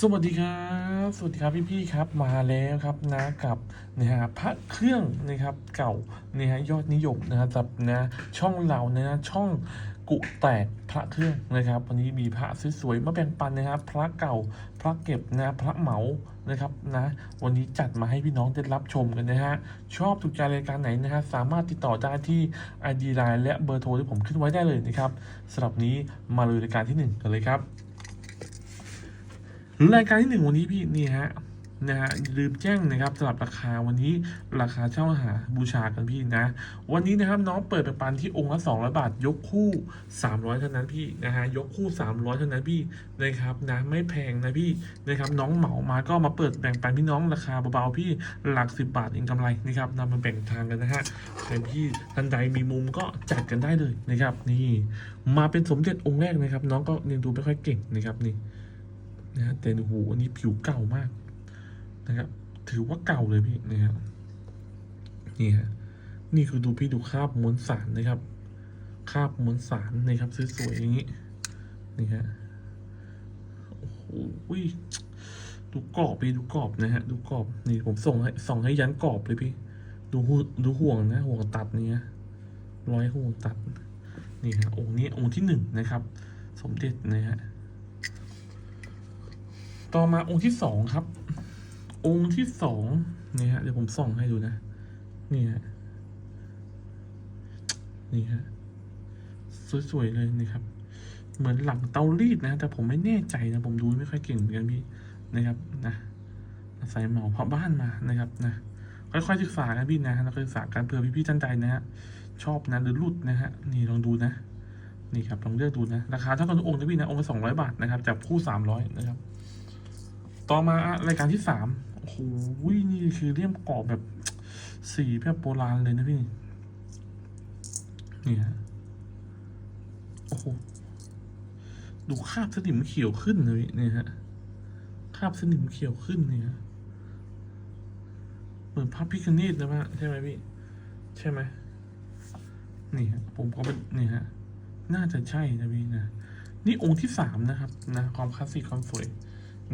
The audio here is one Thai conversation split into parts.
สวัสดีครับ สวัสดีครับพี่ๆครับมาแล้วครับนะกับนะฮะพระเครื่องนะครับเก่านะฮะยอดนิยมนะครับสำหรับนะช่องเรานะฮะช่องกุแตกพระเครื่องนะครับ วันนี้มีพระสวยๆมาแบ่งปันนะครับ พระเก่าพระเก็บนะพระเหมานะครับนะวันนี้จัดมาให้พี่น้องได้รับชมกันนะฮะชอบถูกใจรายการไหนนะฮะสามารถติดต่อได้ที่ ID Line และเบอร์โทรที่ผมขึ้นไว้ได้เลยนะครับสำหรับนี้มาเลยรายการที่หนึ่งกันเลยครับ รายการที่หนึ่งวันนี้พี่นี่ฮะนะฮะลืมแจ้งนะครับสำหรับราคาวันนี้ราคาเช่าหาบูชากันพี่นะ วันนี้นะครับน้องเปิดเป็นปันที่องค์ละ200 บาท ยกคู่ 300เท่านั้นพี่นะฮะยกคู่ 300เท่านั้นพี่นะครับนะไม่แพงนะพี่นะครับน้องเหมามาก็มาเปิดแบ่งปันพี่น้องราคาเบาๆพี่หลัก 10 บาทเองกำไรนะครับนำมาแบ่งทางกันนะฮะใครพี่ท่านใดมีมุมก็จัดกันได้เลยนะครับนี่มาเป็นสมเด็จองค์แรกนะครับ น้องก็ยังดูไม่ค่อยเก่งนะครับนี่ นะฮะแต่โอ้โหอันนี้ผิวเก่ามากนะครับ ถือว่าเก่าเลยพี่นะครับนี่ฮะนี่คือดูพี่ดูคราบมวลสารนะครับคราบมวลสารนะครับสวยๆอย่างนี้นี่ฮะโอ้โหดูกรอบพี่ดูกรอบนะฮะดูกรอบนี่ผมส่งให้ส่งให้ยันกรอบเลยพี่ ดูหูดูห่วงนะห่วงตัดเนี่ยร้อยห่วงตัดนี่ฮะองค์นี้องค์ที่หนึ่งนะครับ สมเด็จนะฮะ ต่อมาองค์ที่สองครับ องค์ที่สองนี่ฮะเดี๋ยวผมส่องให้ดูนะ นี่ฮะนี่ฮะสวยๆเลยนะครับ เหมือนหลังเตารีดนะ แต่ผมไม่แน่ใจนะ ผมดูไม่ค่อยเก่งเหมือนกันพี่นะครับนะอาศัยเหมาเพาะบ้านมานะครับนะ ค่อยๆศึกษากันพี่นะแล้วก็ศึกษากันเผื่อพี่ๆท่านใดนะฮะชอบนะหรือรุดนะฮะนี่ลองดูนะนี่ครับลองเลือกดูนะราคาเท่ากันทุกองค์นะพี่นะองค์ละสองร้อยบาทนะครับจับคู่สามร้อยนะครับ ต่อมารายการที่สามโอ้โหนี่คือเลี่ยมกรอบแบบสีแบบโบราณเลยนะพี่ นี่ฮะโอ้โหดูคาบสนิมเขียวขึ้นเลยนี่ฮะคาบสนิมเขียวขึ้นเนี่ยเหมือนพระพิคเนตนะฮะใช่ไหมพี่ ใช่ไหมนี่ฮะผมก็เป็นนี่ฮะน่าจะใช่นะพี่นะนี่องค์ที่สามนะครับ นะ ความคลาสสิกความสวย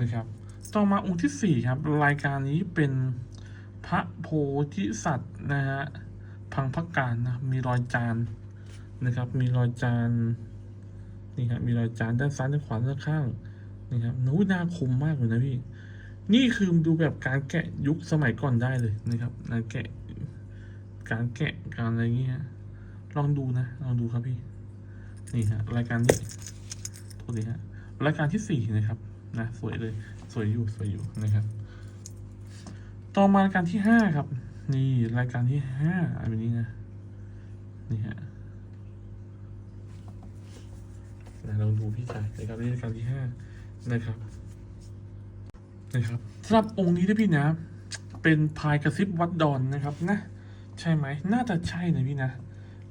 นะครับ ต่อมาองค์ที่สี่ครับ รายการนี้เป็นพระโพธิสัตว์นะฮะพังพักการนะมีรอยจานนะครับ มีรอยจานนี่ครับมีรอยจานด้านซ้ายด้านขวาด้านข้างนี่ครับนู้นาคมมากเลยนะพี่ นี่คือดูแบบการแกะยุคสมัยก่อนได้เลยนะครับการแกะ การแกะการอะไรเงี้ยลองดูนะลองดูครับพี่ นี่ฮะรายการนี้โทษทีฮะรายการที่สี่นะครับนะสวยเลย สวยอยู่สวยอยู่นะครับ ต่อมารายการที่ห้าครับ นี่รายการที่ห้าอันนี้นะนี่ฮะนะลองดูพี่ชายรับนี่รายการที่ห้านะครับนะครับสำหรับองค์นี้นะพี่นะ เป็นพายกระซิบวัดดอนนะครับนะ ใช่ไหมน่าจะใช่นะพี่นะ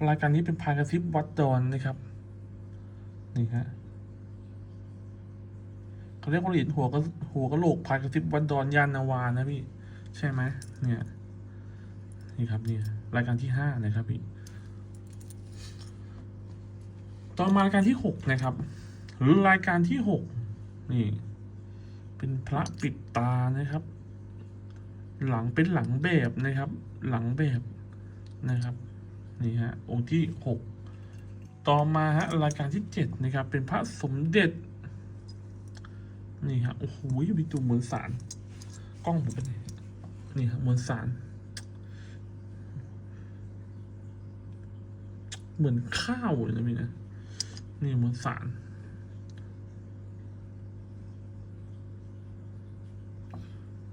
รายการนี้เป็นพายกระซิบวัดดอนนะครับ นี่ฮะ เขาเรียกว่าเหรียญหัวก็หัวกะโหลกพายกระซิบวัดดอนยานนาวานะพี่ ใช่ไหมเนี่ยนี่ครับเนี่ยรายการที่ห้านะครับพี่ต่อมารายการที่หกนะครับหรายการที่หกนี่ เป็นพระปิดตานะครับ หลังเป็นหลังแบบนะครับ หลังแบบนะครับนี่ฮะองค์ที่หกต่อมาฮะรายการที่เจ็ดนะครับ เป็นพระสมเด็จ นี่ฮะโอ้โหมีตัวมวลสาร กล้องผมเป็นไงนี่ฮะมวลสาร เหมือนข้าวเลยนะพี่นะนี่มวลสาร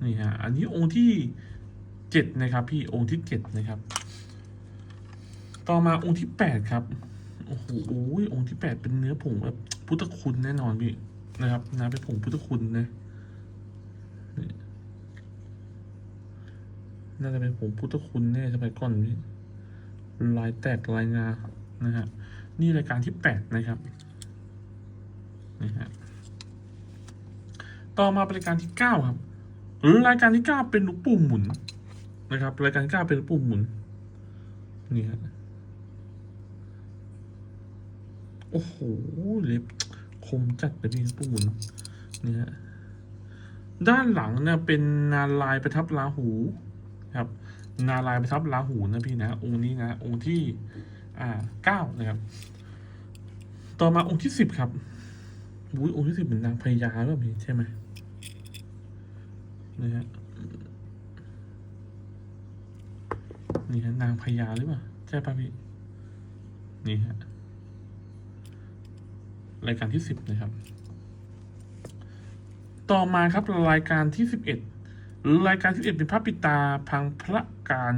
นี่ฮะอันนี้องค์ที่เจ็ดนะครับ พี่องค์ที่เจ็ดนะครับ ต่อมาองค์ที่แปดครับโอ้โหองค์ที่แปดเป็นเนื้อผงแบบพุทธคุณแน่นอนพี่ นะครับนะเป็นผงพุทธคุณนะน่าจะเป็นผงพุทธคุณแน่สมัยก่อนนี่ลายแตกลายงานะฮะนี่รายการที่แปดนะครับนี่ฮะต่อมาเป็นรายการที่เก้าครับหรือรายการที่เก้าเป็นลูกปุ่มหมุนนะครับ รายการเก้าเป็นลูกปุ่มหมุนนี่ฮะโอ้โหเล็บ คมจัดเลยพี่ลูกปุ่มหมุนนี่ฮะด้านหลังเนี่ยเป็นนาลายประทับราหูครับ นาลายประทับราหูนะพี่นะองค์นี้นะองค์ที่อ่าเก้านะครับ ต่อมาองค์ที่สิบครับอุ้ยองค์ที่สิบเป็นนางพญาหรือเปล่าพี่ใช่ไหมนะฮะนี่ฮะนางพญาหรือเปล่าใช่ป่ะพี่นี่ฮะ รายการที่สิบนะครับ ต่อมาครับรายการที่สิบเอ็ดรายการที่สิบเอ็ดเป็นพระปิตาพังพระการ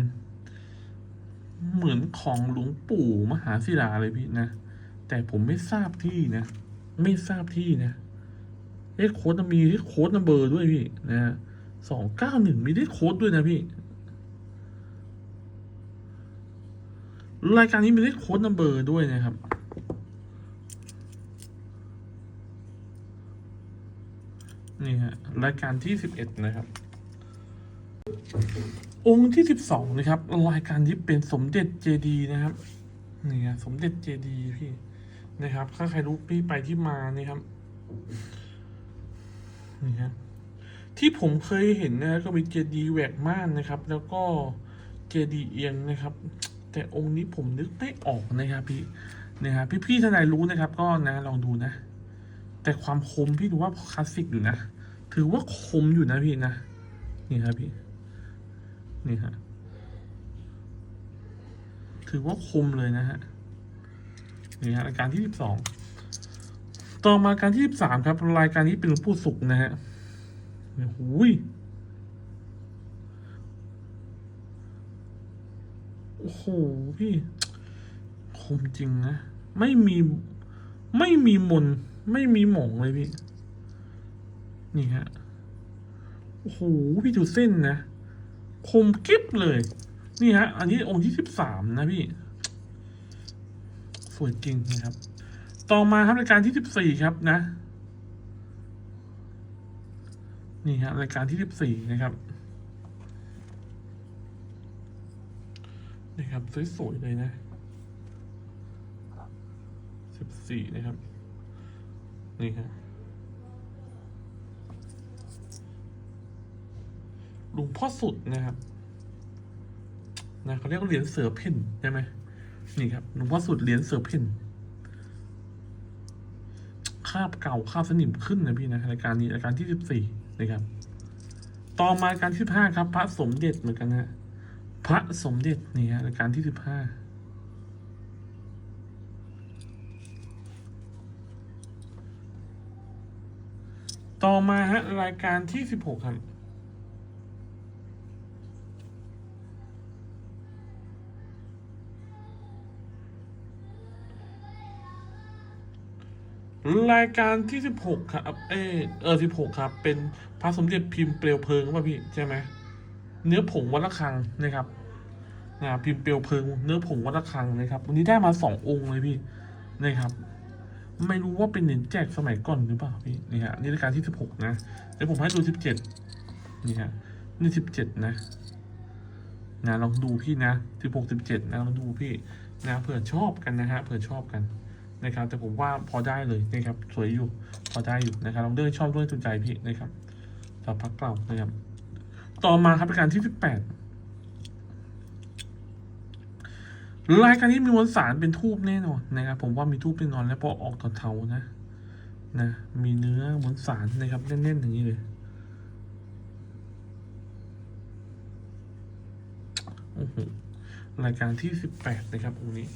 เหมือนของหลวงปู่มหาศิลาเลยพี่นะ แต่ผมไม่ทราบที่นะ ไม่ทราบที่นะเลขโค้ดมีเลขโค้ดนัมเบอร์ด้วยพี่นะสองเก้าหนึ่งมีเลขโค้ดด้วยนะพี่รายการนี้มีเลขโค้ดนัมเบอร์ด้วยนะครับ นี่ฮะรายการที่สิบเอ็ดนะครับ องค์ที่สิบสองนะครับรายการนี้เป็นสมเด็จเจดีนะครับนี่ฮะสมเด็จเจดีพี่นะครับ ถ้าใครรู้พี่ไปที่มานี่ครับนี่ฮะที่ผมเคยเห็นนะก็มีเจดีแหวกม่านนะครับ แล้วก็เจดีเอียงนะครับ แต่องค์นี้ผมนึกไม่ออกนะครับพี่นะครับพี่พี่ๆท่านใดรู้นะครับ ก็นะลองดูนะ แต่ความคมพี่ดูว่าคลาสสิกอยู่นะ ถือว่าคมอยู่นะพี่นะ นี่ครับพี่ นี่ฮะ ถือว่าคมเลยนะฮะ นี่ฮะรายการที่สิบสอง ต่อมาการที่สิบสามครับ รายการนี้เป็นหลวงปู่สุขนะฮะเนี่ยหูยโอ้โหพี่คมจริงนะ ไม่มีไม่มีมน ไม่มีหมองเลยพี่ นี่ฮะ โอ้โห พี่ดูเส้นนะ คมกิ๊บเลย นี่ฮะ อันนี้องค์ที่สิบสามนะพี่ สวยจริงนะครับ ต่อมาครับรายการที่สิบสี่ครับนะ นี่ฮะรายการที่สิบสี่นะครับนี่ครับสวยๆเลยนะสิบสี่นะครับ นี่ฮะ ลวงพ่อสุดนะครับนะเขาเรียกว่าเหรียญเสือเพ่นใช่ไหมนี่ครับหลวงพ่อสุดเหรียญเสือเพ่นคาบเก่าคาบสนิมขึ้นนะพี่นะรายการนี้รายการที่สิบสี่นะครับ ต่อมารายการที่สิบห้าครับ พระสมเด็จเหมือนกันนะพระสมเด็จนี่ฮะรายการที่สิบห้าต่อมาฮะรายการที่สิบหกครับ รายการที่สิบหกครับ เออเออสิบหกครับ เป็นพระสมเด็จพิมพ์เปลวเพลิงป่ะพี่ใช่ไหมเนื้อผงวัดระฆังนะครับนะพิมพ์เปลวเพลิง เนื้อผงวัดระฆังนะครับ วันนี้ได้มาสององค์เลยพี่นะครับ ไม่รู้ว่าเป็นเหรียญแจกสมัยก่อนหรือเปล่าพี่นี่ฮะนี่รายการที่สิบหกนะเดี๋ยวผมให้ดูสิบเจ็ดนี่ฮะนี่สิบเจ็ดนะนะลองดูพี่นะสิบหกสิบเจ็ดนะลองดูพี่นะเผื่อชอบกันนะฮะเผื่อชอบกัน นะครับ แต่ผมว่าพอได้เลยนะครับ สวยอยู่ พอได้อยู่นะครับลองเดินชอบด้วยตุนใจพี่นะครับต่อพักเปล่านะครับ ต่อมาครับรายการที่สิบแปดรายการนี้มีมวลสารเป็นทูบแน่นอนนะครับ ผมว่ามีทูบแน่นอน แล้วพอออกตอนเทานะนะมีเนื้อมวลสารนะครับแน่นๆอย่างนี้เลยโอ้โหรายการที่สิบแปดนะครับตรงนี้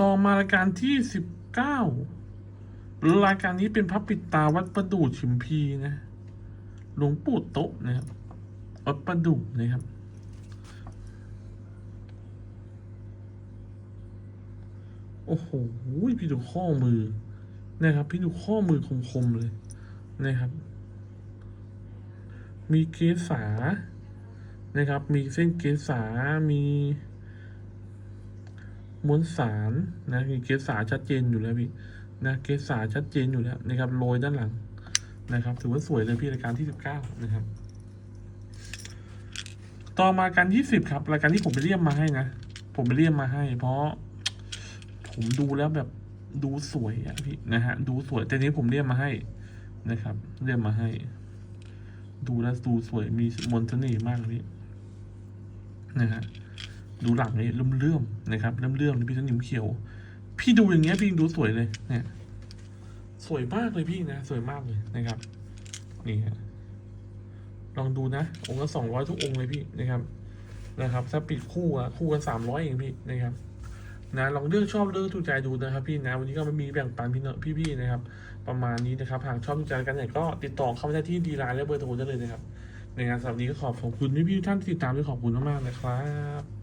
ต่อมารายการที่สิบเก้ารายการนี้เป็นพระปิดตาวัดประดู่ชิมพีนะ หลวงปู่โตะนะครับวัดประดู่นะครับโอ้โห พี่ดูข้อมือนะครับ พี่ดูข้อมือคมๆเลยนะครับ มีเกสานะครับ มีเส้นเกสามี มวลสารนะมีเกสาชัดเจนอยู่แล้วพี่นะเกสาชัดเจนอยู่แล้วนะครับโรยด้านหลังนะครับ ถือว่าสวยเลยพี่รายการที่สิบเก้านะครับ ต่อมาการที่สิบครับรายการที่ผมไปเรียมมาให้นะผมไปเรียมมาให้ เพราะ ผมดูแล้วแบบดูสวยอะพี่นะฮะดูสวยแต่นี้ผมเรียกมาให้นะครับ เรียกมาให้ ดูแล้วดูสวยมีมนต์เสน่ห์มากเลยพี่นะฮะ ดูหลังนี้เลื่อมๆนะครับเลื่อมๆเลยพี่สนิมเขียว พี่ดูอย่างเงี้ยพี่ยังดูสวยเลยเนี่ยสวยมากเลยพี่นะสวยมากเลยนะครับนี่ฮะลองดูนะ องค์ละสองร้อยทุกองค์เลยพี่นะครับ นะครับ ถ้าปิดคู่อะคู่กันสามร้อยเองพี่นะครับนะลองเลือกชอบเลือกถูกใจดูนะครับ พี่นะวันนี้ก็ไม่มีแบ่งปันพี่เนอะพี่ๆนะครับ ประมาณนี้นะครับหากชอบถูกใจกันเนี่ยก็ติดต่อเข้ามาได้ที่ดีไลน์และเบอร์โทรได้เลยนะครับในงานสำหรับวันนี้ก็ขอบขอบคุณพี่ๆทุกท่านติดตามด้วยขอบคุณมากๆนะครับ